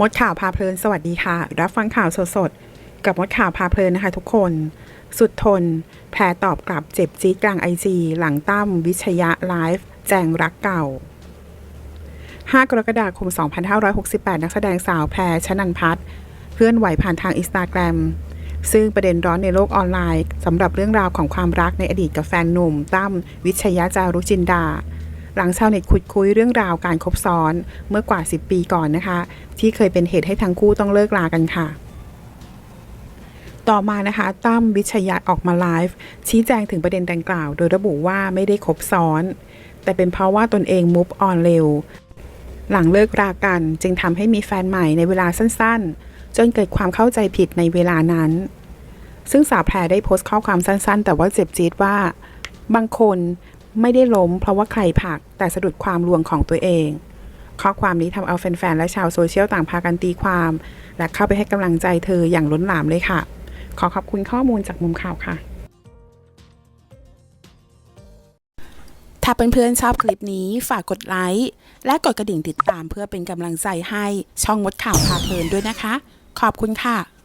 มดข่าวพาเพลินสวัสดีค่ะ รับฟังข่าวสดๆ กับมดข่าวพาเพลินนะคะทุกคน สุดทน แพรตอบกลับเจ็บจี๊ดกลางไอจีหลังตั้มวิชยะไลฟ์แจงรักเก่า 5 กรกฎาคม 2568 นักแสดงสาวแพรชนันพัฒน์เคลื่อนไหวผ่านทางอินสตาแกรมซึ่งประเด็นร้อนในโลกออนไลน์สำหรับเรื่องราวของความรักในอดีตกับแฟนหนุ่มตั้มวิชยะจารุจินดา หลังชาวเน็ตขุดคุยเรื่องราวการคบซ้อนเมื่อกว่า 10 ปีก่อนนะคะ ที่เคยเป็นเหตุให้ทั้งคู่ต้องเลิกลากันค่ะต่อมานะคะตั้มวิชยะออกมาไลฟ์ชี้แจงถึงประเด็นดังกล่าว โดยระบุว่าไม่ได้คบซ้อน แต่เป็นเพราะว่าตนเองมุฟออนเร็ว หลังเลิกรากันจึงทำให้มีแฟนใหม่ในเวลาสั้นๆ จนเกิดความเข้าใจผิดในเวลานั้น ซึ่งสาวแพรได้โพสต์ข้อความสั้นๆ แต่ว่าเจ็บจี๊ดว่า บางคน ไม่ได้ล้มเพราะว่าใครผักแต่สะดุดความลวงของตัวเอง ข้อความนี้ทำเอาแฟนๆ และชาวโซเชียลต่างพากันตีความ และเข้าไปให้กำลังใจเธออย่างล้นหลามเลยค่ะ ขอขอบคุณข้อมูลจากมุมข่าวค่ะ ถ้าเพื่อนๆชอบคลิปนี้ฝากกดไลค์และกดกระดิ่งติดตามเพื่อเป็นกำลังใจให้ช่องมดข่าวพาเพลินด้วยนะคะ ขอบคุณค่ะ